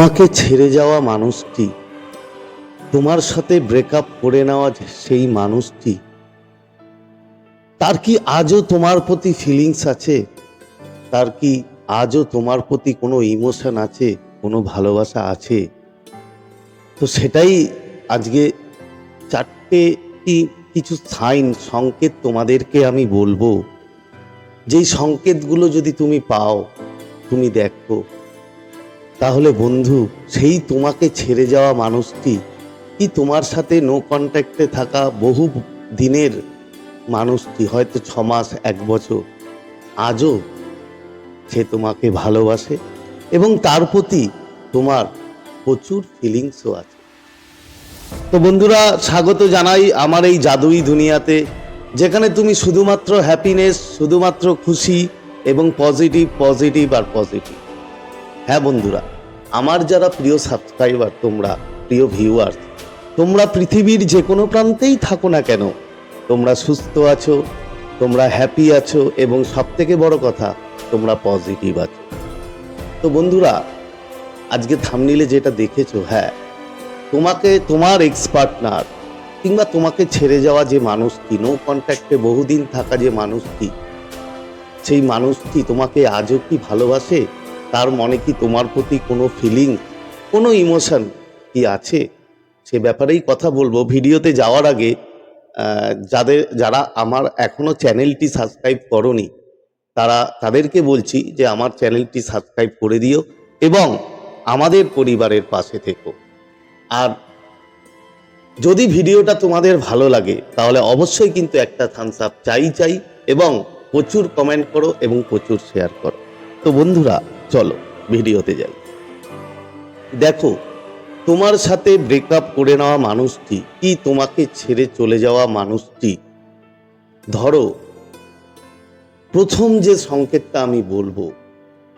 তোমাকে ছেড়ে যাওয়া মানুষটি তোমার সাথে ব্রেকআপ করে নেওয়া সেই মানুষটি তার কি আজও তোমার প্রতি ফিলিংস আছে? তার কি আজও তোমার প্রতি কোনো ইমোশন আছে? কোনো ভালোবাসা আছে? তো সেটাই আজকে চারটে কিছু সাইন সংকেত তোমাদেরকে আমি বলব। যেই সংকেতগুলো যদি তুমি পাও, তুমি দেখো। তাহলে বন্ধু, সেই তোমাকে ছেড়ে যাওয়া মানুষটি কি তোমার সাথে নো কন্ট্যাক্টে থাকা বহু দিনের মানুষটি? হয়তো ছ মাস এক বছর। আজও সে তোমাকে ভালোবাসে এবং তার প্রতি তোমার প্রচুর ফিলিংসও আছে। তো বন্ধুরা, স্বাগত জানাই আমার এই জাদুই দুনিয়াতে, যেখানে তুমি শুধুমাত্র হ্যাপিনেস শুধুমাত্র খুশি এবং পজিটিভ পজিটিভ আর পজিটিভ হ্যাঁ বন্ধুরা আমার যারা প্রিয় সাবস্ক্রাইবার তোমরা প্রিয় ভিউয়ার্স তোমরা পৃথিবীর যে কোনো প্রান্তেই থাকো না কেন, তোমরা সুস্থ আছো, তোমরা হ্যাপি আছো এবং সব থেকে বড় কথা, তোমরা পজিটিভ আছো। তো বন্ধুরা, আজকে থামনিলে যেটা দেখেছ হ্যাঁ তোমাকে, তোমার এক্স পার্টনার কিংবা তোমাকে ছেড়ে যাওয়া যে মানুষটি নো কন্ট্যাক্টে বহুদিন থাকা যে মানুষটি সেই মানুষটি তোমাকে আজও কি ভালোবাসে? তার মনে কি তোমার প্রতি কোনো ফিলিং কোনো ইমোশন কি আছে? সে ব্যাপারেই কথা বলব। ভিডিওতে যাওয়ার আগে যাদের, যারা আমার এখনও চ্যানেলটি সাবস্ক্রাইব করনি, তারা, তাদেরকে বলছি যে আমার চ্যানেলটি সাবস্ক্রাইব করে দিও এবং আমাদের পরিবারের পাশে থেকো। আর যদি ভিডিওটা তোমাদের ভালো লাগে, তাহলে অবশ্যই কিন্তু একটা থামস আপ চাই চাই এবং প্রচুর কমেন্ট করো এবং প্রচুর শেয়ার করো। তো বন্ধুরা চলো, ভিডিওতে যাই। দেখো, তোমার সাথে ব্রেকআপ করে নেওয়া মানুষটি কি তোমাকে ছেড়ে চলে যাওয়া মানুষটি? ধরো, প্রথম যে সংকেতটা আমি বলব,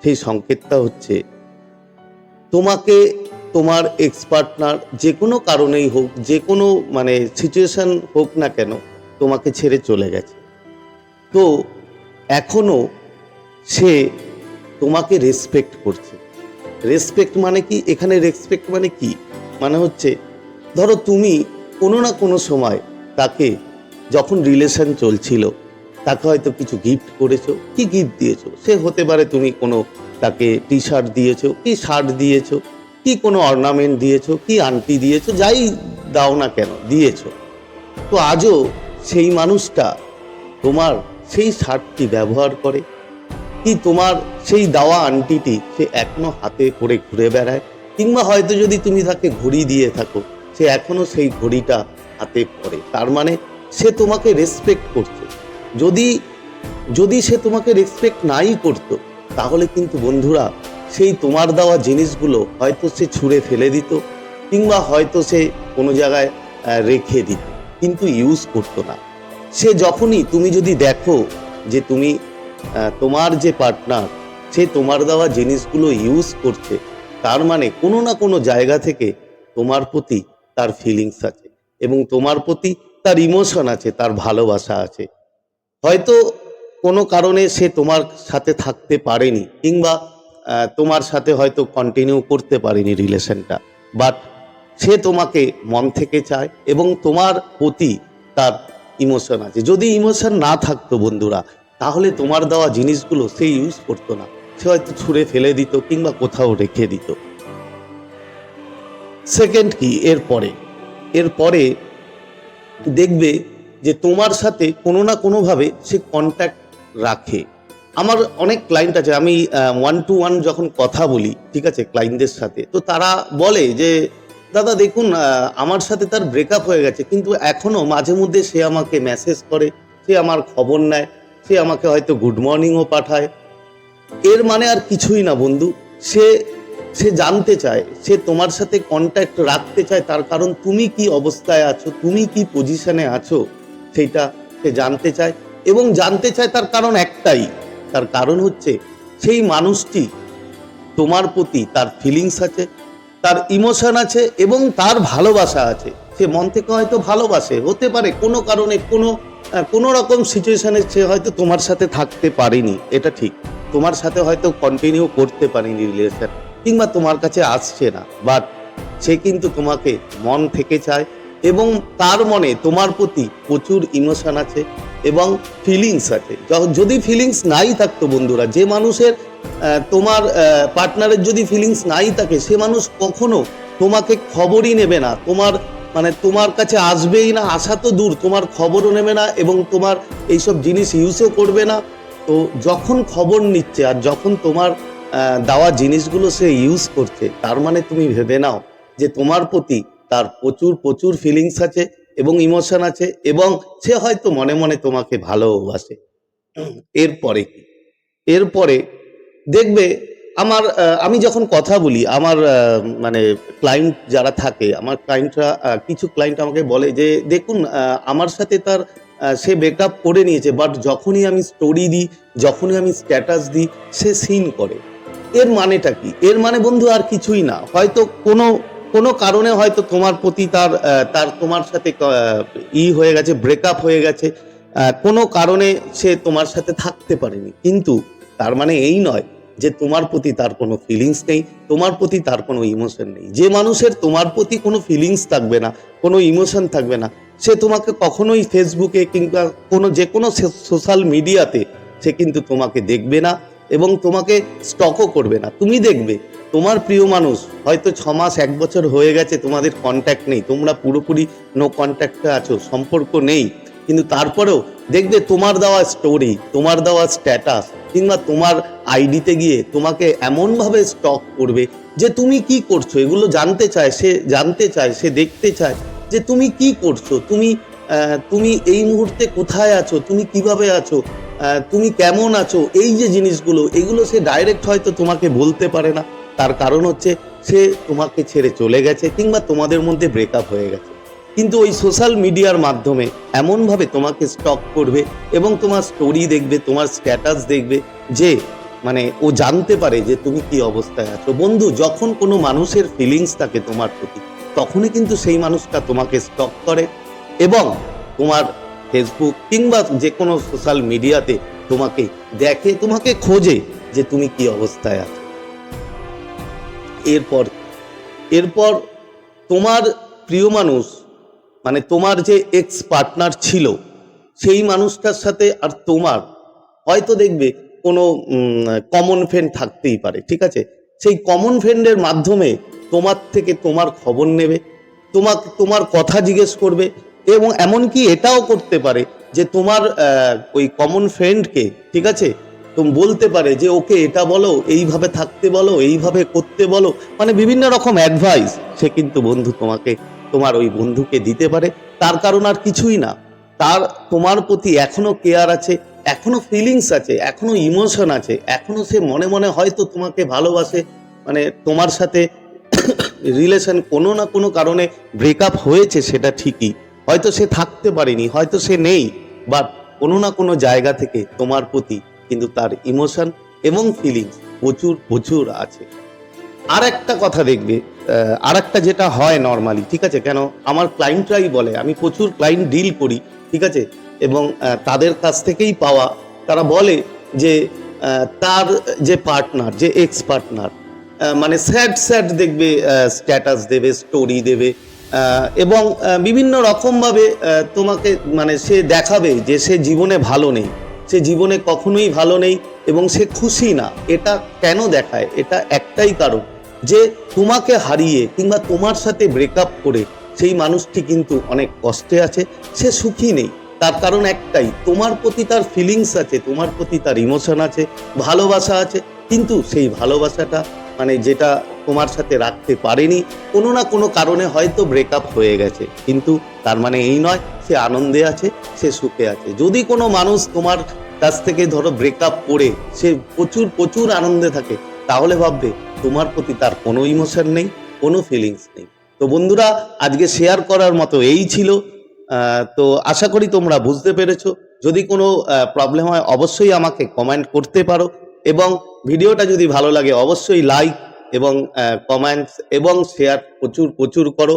সেই সংকেতটা হচ্ছে, তোমাকে তোমার এক্স পার্টনার যে কোনো কারণেই হোক, যে কোনো মানে সিচুয়েশন হোক না কেন, তোমাকে ছেড়ে চলে গেছে। তো, এখনও সে তোমাকে রেসপেক্ট করছে। রেসপেক্ট মানে কি? এখানে রেসপেক্ট মানে কি? মানে হচ্ছে, ধরো তুমি কোনো না কোনো সময় তাকে যখন রিলেশন চলছিল, তাকে হয়তো কিছু গিফট করেছ। কি গিফট দিয়েছ? সে হতে পারে তুমি কোনো তাকে টি শার্ট দিয়েছ, কি শার্ট দিয়েছ, কি কোনো অর্নামেন্ট দিয়েছ, কি আংটি দিয়েছ, যাই দাও না কেন, দিয়েছ। তো আজও সেই মানুষটা তোমার সেই শার্টটি ব্যবহার করে। কি তোমার সেই দাওয়া আন্টিটি, সে এখনও হাতে করে ঘুরে বেড়ায়? কিংবা হয়তো যদি তুমি তাকে ঘড়ি দিয়ে থাকো, সে এখনও সেই ঘড়িটা হাতে পরে তার মানে সে তোমাকে রেসপেক্ট করছে। যদি যদি সে তোমাকে রেসপেক্ট নাই করতো, তাহলে কিন্তু বন্ধুরা, সেই তোমার দেওয়া জিনিসগুলো হয়তো সে ছুঁড়ে ফেলে দিত, কিংবা হয়তো সে কোনো জায়গায় রেখে দিত। কিন্তু ইউজ করতো না। সে যখনই তুমি যদি দেখো যে তুমি তোমার যে পার্টনার সে তোমার দেওয়া জিনিসগুলো ইউজ করছে, তার মানে কোনো না কোনো জায়গা থেকে তোমার প্রতি তার ফিলিংস আছে এবং তোমার প্রতি তার ইমোশন আছে, তার ভালোবাসা আছে। হয়তো কোনো কারণে সে তোমার সাথে থাকতে পারেনি, কিংবা তোমার সাথে হয়তো কন্টিনিউ করতে পারেনি রিলেশনটা বাট সে তোমাকে মন থেকে চায় এবং তোমার প্রতি তার ইমোশন আছে। যদি ইমোশন না থাকতো বন্ধুরা তাহলে তোমার দেওয়া জিনিসগুলো সে ইউজ করতো না। সে হয়তো ছুঁড়ে ফেলে দিত কিংবা কোথাও রেখে দিত। সেকেন্ড কি? এরপরে এরপরে দেখবে যে তোমার সাথে কোনো না কোনোভাবে সে কন্ট্যাক্ট রাখে। আমার অনেক ক্লায়েন্ট আছে, আমি ওয়ান টু ওয়ান যখন কথা বলি, ঠিক আছে ক্লায়েন্টদের সাথে, তো তারা বলে যে, দাদা, দেখুন আমার সাথে তার ব্রেকআপ হয়ে গেছে, কিন্তু এখনও মাঝে মধ্যে সে আমাকে মেসেজ করে, সে আমার খবর নেয় সে আমাকে হয়তো গুড মর্নিংও পাঠায়। এর মানে আর কিছুই না বন্ধু। সে সে জানতে চায়, সে তোমার সাথে কন্ট্যাক্ট রাখতে চায়, তার কারণ তুমি কি অবস্থায় আছো, তুমি কি পজিশনে আছো সেটা সে জানতে চায়। এবং জানতে চায় তার কারণ একটাই, তার কারণ হচ্ছে সেই মানুষটি তোমার প্রতি তার ফিলিংস আছে, তার ইমোশন আছে এবং তার ভালোবাসা আছে। সে মন থেকে হয়তো ভালোবাসে, হতে পারে কোনো কারণে কোনো কোনো রকম সিচুয়েশনে সে হয়তো তোমার সাথে থাকতে পারেনি, এটা ঠিক। তোমার সাথে হয়তো কন্টিনিউ করতে পারেনি রিলেশন কিংবা তোমার কাছে আসছে না। বাট সে কিন্তু তোমাকে মন থেকে চায়, এবং তার মনে তোমার প্রতি প্রচুর ইমোশন আছে, এবং ফিলিংস আছে। যদি ফিলিংস নাই থাকতো বন্ধুরা, যে মানুষের তোমার পার্টনারের যদি ফিলিংস নাই থাকে, সে মানুষ কখনো তোমাকে খবরই নেবে না। তোমার মানে তোমার কাছে আসবেই না আসা তো দূর, তোমার খবরও নেবে না এবং তোমার এইসব জিনিস ইউজও করবে না। তো যখন খবর নিচ্ছে আর যখন তোমার দেওয়া জিনিসগুলো সে ইউজ করছে, তার মানে তুমি ভেবে নাও যে তোমার প্রতি তার প্রচুর প্রচুর ফিলিংস আছে এবং ইমোশন আছে এবং সে হয়তো মনে মনে তোমাকে ভালোবাসে এরপরে কি? এরপরে দেখবে আমার আমি যখন কথা বলি, আমার মানে ক্লায়েন্ট যারা থাকে, আমার ক্লায়েন্টরা কিছু ক্লায়েন্ট আমাকে বলে যে, দেখুন আমার সাথে তার সে ব্রেকআপ করে নিয়েছে বাট যখনই আমি স্টোরি দিই, যখনই আমি স্ট্যাটাস দিই, সে সিন করে। এর মানেটা কি? এর মানে বন্ধু আর কিছুই না। হয়তো কোনো কোনো কারণে হয়তো তোমার প্রতি তার তার, তোমার সাথে ই হয়ে গেছে ব্রেকআপ হয়ে গেছে কোনো কারণে সে তোমার সাথে থাকতে পারেনি। কিন্তু তার মানে এই নয় যে তোমার প্রতি তার কোনো ফিলিংস নেই, তোমার প্রতি তার কোনো ইমোশন নেই। যে মানুষের তোমার প্রতি কোনো ফিলিংস থাকবে না, কোনো ইমোশন থাকবে না, সে তোমাকে কখনোই ফেসবুকে কিংবা কোনো যে কোনো সোশ্যাল মিডিয়াতে সে কিন্তু তোমাকে দেখবে না এবং তোমাকে স্টকও করবে না। তুমি দেখবে, তোমার প্রিয় মানুষ, হয়তো ছ মাস, এক বছর হয়ে গেছে, তোমাদের কন্ট্যাক্ট নেই, তোমরা পুরোপুরি নো কন্ট্যাক্টে আছো, সম্পর্ক নেই, কিন্তু তারপরেও দেখবে তোমার দেওয়া স্টোরি তোমার দেওয়া স্ট্যাটাস কিংবা তোমার আইডিতে গিয়ে তোমাকে এমনভাবে স্টক করবে যে তুমি কি করছ? এগুলো জানতে চায়, সে জানতে চায়, সে দেখতে চায় যে তুমি কি করছ? তুমি তুমি এই মুহূর্তে কোথায় আছো? তুমি কীভাবে আছো? তুমি কেমন আছো? এই যে জিনিসগুলো, এগুলো সে ডাইরেক্ট হয়তো তোমাকে বলতে পারে না। তার কারণ হচ্ছে সে তোমাকে ছেড়ে চলে গেছে কিংবা তোমাদের মধ্যে ব্রেকআপ হয়ে গেছে। কিন্তু ওই সোশ্যাল মিডিয়ার মাধ্যমে এমনভাবে তোমাকে স্টক করবে এবং তোমার স্টোরি দেখবে, তোমার স্ট্যাটাস দেখবে যে মানে ও জানতে পারে যে তুমি কি অবস্থায় আছো। বন্ধু, যখন কোনো মানুষের ফিলিংস থাকে তোমার প্রতি, তখনই কিন্তু সেই মানুষটা তোমাকে স্টক করে এবং তোমার ফেসবুক কিংবা যে কোনো সোশ্যাল মিডিয়াতে তোমাকে দেখে, তোমাকে খোঁজে যে তুমি কি অবস্থায় আছো। এরপর এরপর তোমার প্রিয় মানুষ মানে তোমার যে এক্স পার্টনার ছিল, সেই মানুষটার সাথে আর তোমার, হয়তো দেখবে কোনো কমন ফ্রেন্ড থাকতেই পারে, ঠিক আছে? সেই কমন ফ্রেন্ডের মাধ্যমে তোমার থেকে তোমার খবর নেবে, তোমাকে, তোমার কথা জিজ্ঞেস করবে এবং এমনকি এটাও করতে পারে যে তোমার ওই কমন ফ্রেন্ডকে ঠিক আছে? তুমি বলতে পারে যে, ওকে, এটা বলো, এইভাবে থাকতে বলো, এইভাবে করতে বলো। মানে বিভিন্ন রকম অ্যাডভাইস সে কিন্তু বন্ধু তোমাকে তোমার ওই বন্ধুকে দিতে পারে, তার কারণ আর কিছুই না। তার, তোমার প্রতি এখনও কেয়ার আছে, এখনও ফিলিংস আছে, এখনও ইমোশন আছে, এখনও সে মনে মনে হয়তো তোমাকে ভালোবাসে। মানে তোমার সাথে রিলেশন কোনো না কোনো কারণে ব্রেকআপ হয়েছে সেটা ঠিকই। হয়তো সে থাকতে পারেনি, হয়তো সে নেই বাট কোনো না কোনো জায়গা থেকে তোমার প্রতি কিন্তু তার ইমোশন এবং ফিলিংস প্রচুর প্রচুর আছে। আর একটা কথা দেখবে আর একটা যেটা হয় নর্মালি ঠিক আছে? কেন? আমার ক্লায়েন্টরাই বলে, আমি প্রচুর ক্লায়েন্ট ডিল করি, ঠিক আছে? এবং তাদের কাছ থেকেই পাওয়া, তারা বলে যে তার যে পার্টনার যে এক্স পার্টনার মানে স্যাড স্যাড দেখবে স্ট্যাটাস দেবে স্টোরি দেবে এবং বিভিন্ন রকমভাবে তোমাকে মানে সে দেখাবে যে সে জীবনে ভালো নেই, সে জীবনে কখনোই ভালো নেই, এবং সে খুশি না। এটা কেন দেখায়? এটা একটাই কারণ। যে তোমাকে হারিয়ে কিংবা তোমার সাথে ব্রেকআপ করে সেই মানুষটি কিন্তু অনেক কষ্টে আছে, সে সুখী নেই। তার কারণ একটাই, তোমার প্রতি তার ফিলিংস আছে, তোমার প্রতি তার ইমোশন আছে, ভালোবাসা আছে। কিন্তু সেই ভালোবাসাটা মানে যেটা তোমার সাথে রাখতে পারেনি, কোনো না কোনো কারণে হয়তো ব্রেকআপ হয়ে গেছে। কিন্তু তার মানে এই নয়, সে আনন্দে আছে, সে সুখে আছে। যদি কোনো মানুষ তোমার কাছ থেকে ধরো ব্রেকআপ করে, সে প্রচুর প্রচুর আনন্দে থাকে তাহলে ভাববে, তোমার প্রতি তার কোনো ইমোশন নেই, কোনো ফিলিংস নেই। তো বন্ধুরা, আজকে শেয়ার করার মতো এই ছিল। তো আশা করি তোমরা বুঝতে পেরেছ। যদি কোনো প্রবলেম হয়, অবশ্যই আমাকে কমেন্ট করতে পারো। এবং ভিডিওটা যদি ভালো লাগে, অবশ্যই লাইক এবং কমেন্টস এবং শেয়ার প্রচুর প্রচুর করো।